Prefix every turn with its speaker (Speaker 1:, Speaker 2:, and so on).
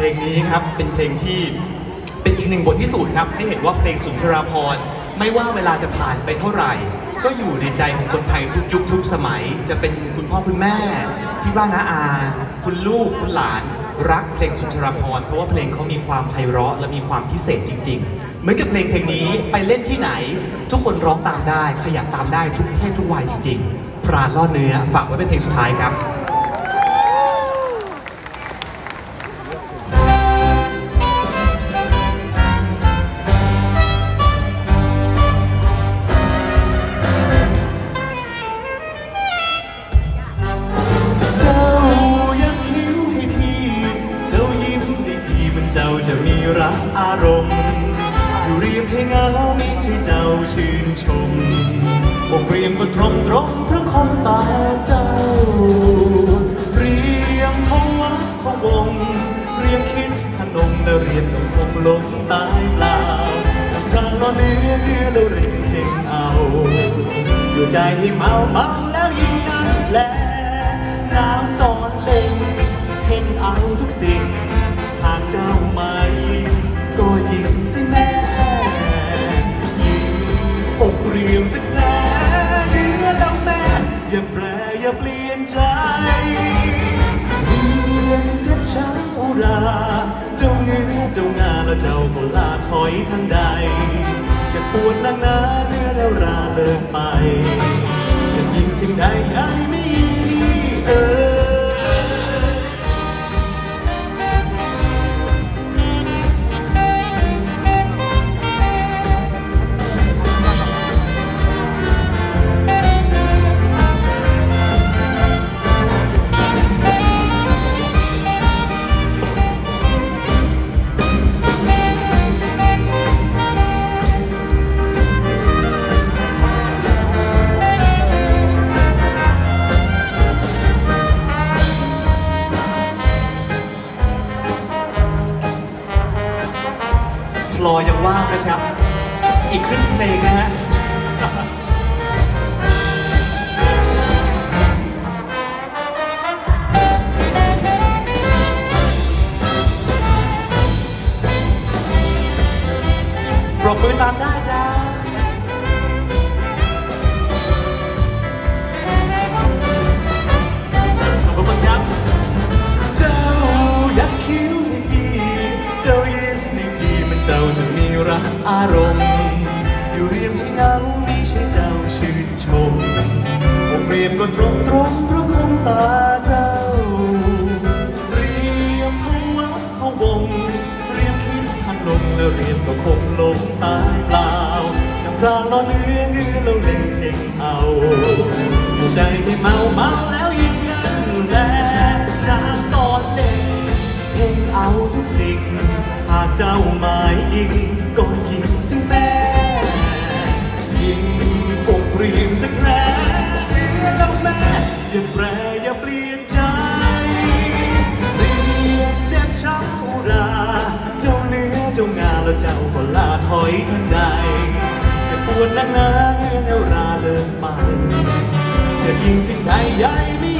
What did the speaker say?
Speaker 1: เพลงนี้ครับเป็นเพลงที่เป็นอีกหนึ่งบทพิสูจน์ครับให้เห็นว่าเพลงสุนทราภรณ์ไม่ว่าเวลาจะผ่านไปเท่าไหร่ ก็อยู่ในใจของคนไทยทุกยุคทุกสมัย จะเป็นคุณพ่อคุณแม่พี่บ้านน้าอา คุณลูกคุณหลาน รักเพลงสุนทราภรณ์เพราะว่าเพลงเขามีความไพเราะและมีความพิเศษจริง ๆ เหมือนกับเพลงเพลงนี้ไปเล่นที่ไหน ทุกคนร้องตามได้ขยับตามได้ทุกเพศทุกวัยจริง ๆ พรานล่อเนื้อฝากไว้เป็นเพลงสุดท้ายครับ อารมณ์อยู่เรียมให้เงามีที่เจ้าชื่นชมบอกเรียมก็ตรงตรงเพราะคมตาเจ้า เรียมพวักพวง เรียมคิดขนมและเรียมต้องคงลงตายเปล่าทางเราเนื้อเนื้อแล้วเรียมเพ่งเอา อยู่ใจให้เมาเมาแล้วยิ่งนั้นและหนาวสอนเล่งเห็นเอาทุกสิ่งหากเจ้าไม่ รียมสักแน่เนื้อแล้วแม่อย่าแปรอย่าเปลี่ยนใจเรียนเจ็บช้ำอุรา เจ้าเงือเจ้างาและเจ้าก็ลาถอยทางใดจะปวดนักหนาเนื้อแล้วราเลิกไปจะยิงสิ่งใดใดไอ้ อยังว่างนะครับ อีกครึ่งเพลงนะฮะปรบมือตามได้จ้า อยู่เรียมที่เงาไม่ใช่เจ้าชื่นชมผมเรียมก็ตรงตรงเพราะคมตาเจ้า เรียมเขาวัดเขาวง เรียมคิดพันลมแล้วเรียมก็คงลงตายเปล่าน้ำตาลอเนื้อเงือ ถอยทันใด จะปวดนักหนาเนื้อแนวราเลิกไป จะยิงสิ่งใดใหญ่